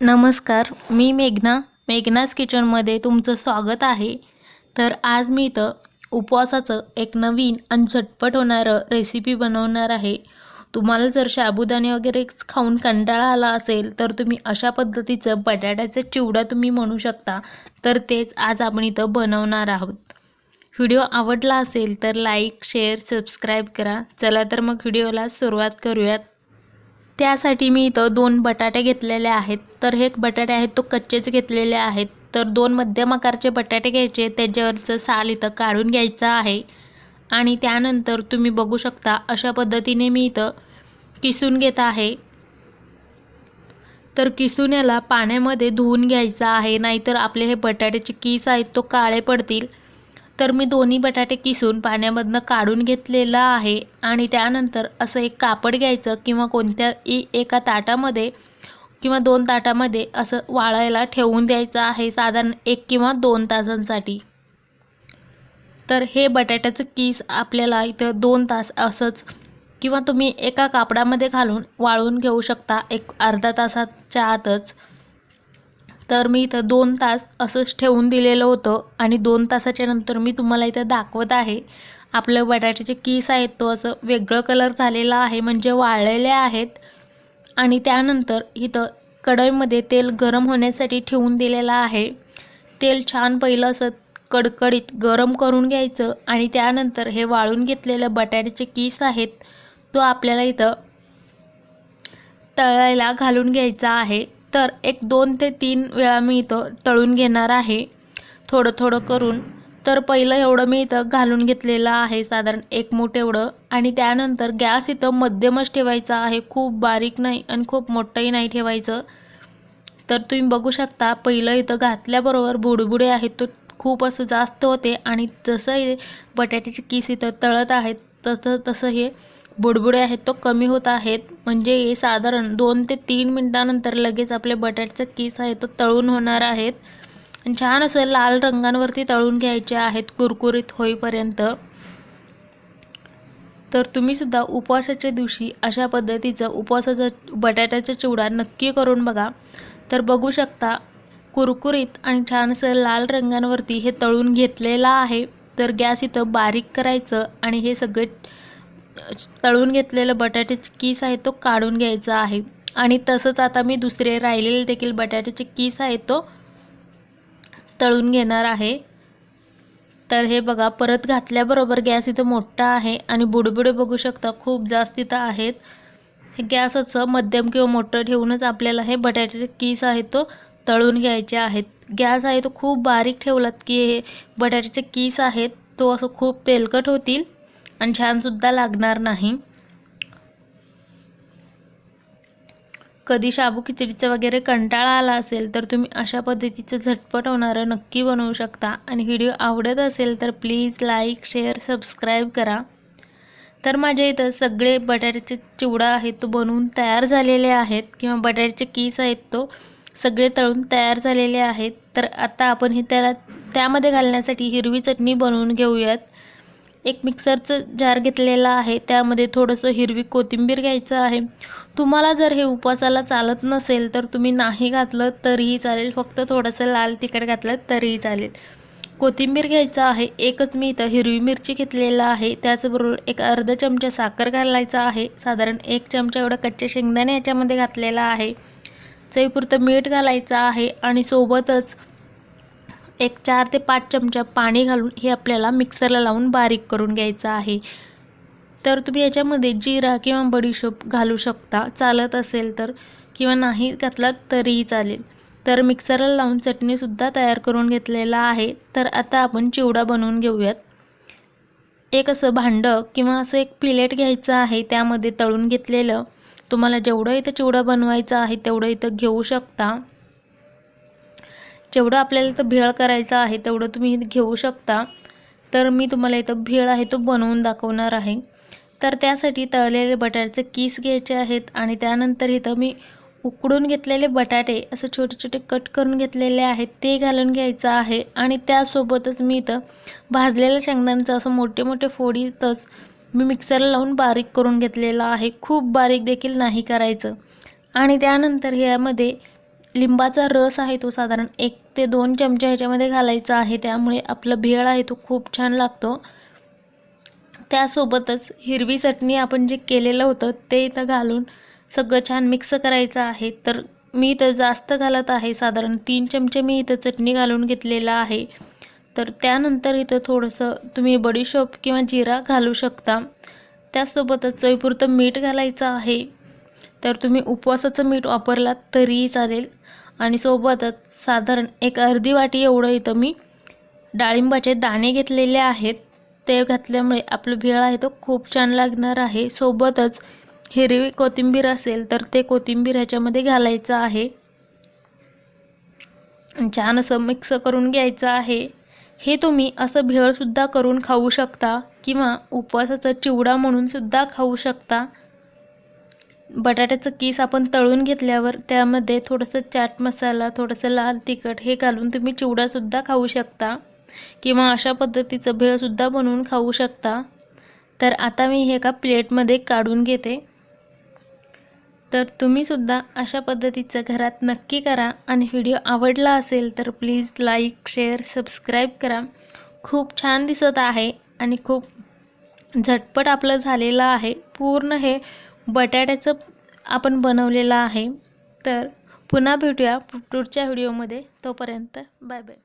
नमस्कार मी मेघना. मेघनास किचनमध्ये तुमचं स्वागत आहे. तर आज मी इथं उपवासाचं एक नवीन आणि झटपट होणारं रेसिपी बनवणार आहे. तुम्हाला जर साबुदाणे वगैरे खाऊन कंटाळा आला असेल तर तुम्ही अशा पद्धतीचं बटाट्याचं चिवडा तुम्ही म्हणू शकता. तर तेच आज आपण इथं बनवणार आहोत. व्हिडिओ आवडला असेल तर लाईक शेअर सबस्क्राईब करा. चला तर मग व्हिडिओला सुरुवात करूयात. त्यासाठी मी इथं दोन बटाटे घेतलेले आहेत. तर हे बटाटे आहेत तो कच्चेच घेतलेले आहेत. तर दोन मध्यम आकारचे बटाटे घ्यायचे. त्याच्यावरचं साल इथं काढून घ्यायचं आहे. आणि त्यानंतर तुम्ही बघू शकता अशा पद्धतीने मी इथं किसून घेत आहे. तर किसून याला पाण्यामध्ये धुवून घ्यायचं आहे. नाहीतर आपले हे बटाट्याचे किस आहेत तो काळे पडतील. तर मी दोन्ही बटाटे किसून पाण्यामधनं काढून घेतलेलं आहे आणि त्यानंतर असं एक कापड घ्यायचं किंवा कोणत्याही एका ताटामध्ये किंवा दोन ताटामध्ये असं वाळायला ठेवून द्यायचं आहे साधारण एक किंवा दोन तासांसाठी. तर हे बटाट्याचं किस आपल्याला इथं दोन तास असंच किंवा तुम्ही एका कापडामध्ये घालून वाळून घेऊ शकता एक अर्धा तासाच्या आतच. तर मी इथं दोन तास असंच ठेवून दिलेलं होतं आणि दोन तासाच्या नंतर मी तुम्हाला इथं दाखवत आहे. आपलं बटाट्याचे किस आहेत तो असं वेगळं कलर झालेला आहे म्हणजे वाळलेले आहेत. आणि त्यानंतर इथं कढईमध्ये तेल गरम होण्यासाठी ठेवून दिलेलं आहे. तेल छान पहिलं असं कडकडीत गरम करून घ्यायचं आणि त्यानंतर हे वाळून घेतलेलं बटाट्याचे किस आहेत तो आपल्याला इथं तळायला घालून घ्यायचा आहे. तर एक दोन ते तीन वेळा मी इथं तळून घेणार आहे. थोडं थोडं करून. तर पहिलं एवढं मी इथं घालून घेतलेलं आहे साधारण एक मूठ एवढं. आणि त्यानंतर गॅस इथं मध्यमच ठेवायचा आहे. खूप बारीक नाही आणि खूप मोठंही नाही ठेवायचं. तर तुम्ही बघू शकता पहिलं इथं घातल्याबरोबर बुडबुडे आहेत. तो खूप असं जास्त होते. आणि जसं हे बटाट्याची किस इथं तळत आहेत तसं तसं हे बुडबुडे आहेत तो कमी होत आहेत. म्हणजे साधारण दोन ते तीन मिनटानंतर लगेच आपले बटाट्याचं किस आहे तो तळून होणार आहेत. आणि छान असं लाल रंगांवरती तळून घ्यायचे आहेत कुरकुरीत होईपर्यंत. तर तुम्हीसुद्धा उपवासाच्या दिवशी अशा पद्धतीचं उपवासाचा बटाट्याचा चिवडा नक्की करून बघा. तर बघू शकता कुरकुरीत आणि छान असं लाल रंगांवरती हे तळून घेतलेलं आहे. तर गॅस इथं बारीक करायचं आणि हे सगळे तळून घेतलेलं बटाट्याचे किस आहे तो काढून घ्यायचा आहे. आणि तसंच आता मी दुसरे राहिलेले देखील बटाट्याचे किस आहे तो तळून घेणार आहे. तर हे बघा परत घातल्याबरोबर गॅस इथं मोठा आहे आणि बुडबुडे बघू शकता खूप जास्त इथं आहेत. गॅसचं मध्यम किंवा मोठं ठेवूनच आपल्याला हे बटाट्याचे किस आहे तो तळून घ्यायचे आहेत. गॅस आहे तो खूप बारीक ठेवलात की हे बटाट्याचे किस आहेत तो असं खूप तेलकट होतील. आणि छानसुद्धा लागणार नाही. कधी शाबू खिचडीचा वगैरे कंटाळा आला असेल तर तुम्ही अशा पद्धतीचं झटपट होणारं नक्की बनवू शकता. आणि व्हिडिओ आवडत असेल तर प्लीज लाईक शेअर सबस्क्राईब करा. तर माझ्या इथं सगळे बटाट्याचे चिवडा आहेत तो बनवून तयार झालेले आहेत. किंवा बटाट्याचे कीस आहेत तो सगळे तळून तयार झालेले आहेत. तर आता आपण हे त्याला त्यामध्ये घालण्यासाठी हिरवी चटणी बनवून घेऊयात. एक मिक्सरचं जार घेतलेला आहे. त्यामध्ये थोडंसं हिरवी कोथिंबीर घ्यायचं आहे. तुम्हाला जर हे उपवासाला चालत नसेल तर तुम्ही नाही घातलं तरीही चालेल. फक्त थोडंसं लाल तिखट घातलं तरीही चालेल. कोथिंबीर घ्यायचं आहे. एकच मी इथं हिरवी मिरची घेतलेला आहे. त्याचबरोबर एक अर्ध चमचा साखर घालायचा आहे. साधारण एक चमचा एवढा कच्चे शेंगदाणे याच्यामध्ये घातलेला आहे. चवीपुरतं मीठ घालायचं आहे. आणि सोबतच एक चार ते पाच चमचा पाणी घालून हे आपल्याला मिक्सरला लावून बारीक करून घ्यायचं आहे. तर तुम्ही याच्यामध्ये जिरा किंवा बडीशोप घालू शकता. चालत असेल तर किंवा नाही घातलात तरीही चालेल. तर मिक्सरला लावून चटणीसुद्धा तयार करून घेतलेला आहे. तर आता आपण चिवडा बनवून घेऊयात. एक असं भांडं किंवा असं एक प्लेट घ्यायचं आहे त्यामध्ये तळून घेतलेलं. तुम्हाला जेवढं इथं चिवडा बनवायचा आहे तेवढं इथं घेऊ शकता. जेवढं आपल्याला इथं भेळ करायचं आहे तेवढं तुम्ही घेऊ शकता. तर मी तुम्हाला इथं भेळ आहे तो बनवून दाखवणार आहे. तर त्यासाठी तळलेले बटाट्याचे किस घ्यायचे आहेत आणि त्यानंतर इथं मी उकडून घेतलेले बटाटे असं छोटे छोटे कट करून घेतलेले आहेत ते घालून घ्यायचं आहे. आणि त्यासोबतच मी इथं भाजलेल्या शेंगदाण्याचं असं मोठे मोठे फोडीतच मी मिक्सरला लावून बारीक करून घेतलेलं आहे. खूप बारीक देखील नाही करायचं. आणि त्यानंतर ह्यामध्ये लिंबाचा रस आहे तो साधारण एक ते दोन चमचे ह्याच्यामध्ये घालायचा आहे. त्यामुळे आपलं भेळ आहे तो खूप छान लागतो. त्यासोबतच हिरवी चटणी आपण जे केलेलं होतं ते इथं घालून सगळं छान मिक्स करायचं आहे. तर मी इथं जास्त घालत आहे. साधारण तीन चमचे मी इथं चटणी घालून घेतलेला आहे. तर त्यानंतर इथं थोडंसं तुम्ही बडीशोप किंवा जिरा घालू शकता. त्यासोबतच चवीपुरतं मीठ घालायचं आहे. तर तुम्ही उपवासाचं मीठ वापरलात तरीही चालेल. आणि सोबतच साधारण एक अर्धी वाटी एवढं इथं मी डाळिंबाचे दाणे घेतलेले आहेत. ते घातल्यामुळे आपलं भेळ आहे तो खूप छान लागणार आहे. सोबतच हिरवी कोथिंबीर असेल तर ते कोथिंबीर ह्याच्यामध्ये घालायचं आहे. छान असं मिक्स करून घ्यायचं आहे. हे तुम्ही असं भेळसुद्धा करून खाऊ शकता किंवा उपवासाचा चिवडा म्हणूनसुद्धा खाऊ शकता. बटाट्याचं किस आपण तळून घेतल्यावर त्यामध्ये थोडंसं चाट मसाला थोडंसं लाल तिखट हे घालून तुम्ही चिवडासुद्धा खाऊ शकता. किंवा अशा पद्धतीचं भेळसुद्धा बनवून खाऊ शकता. तर आता मी हे एका प्लेटमध्ये काढून घेते. तर तुम्हीसुद्धा अशा पद्धतीचं घरात नक्की करा. आणि व्हिडिओ आवडला असेल तर प्लीज लाईक शेअर सबस्क्राईब करा. खूप छान दिसत आहे आणि खूप झटपट आपलं झालेलं आहे. पूर्ण हे बटाट्याचं आपण बनवलेलं आहे. तर पुन्हा भेटूया पुढच्या व्हिडिओमध्ये. तोपर्यंत बाय बाय.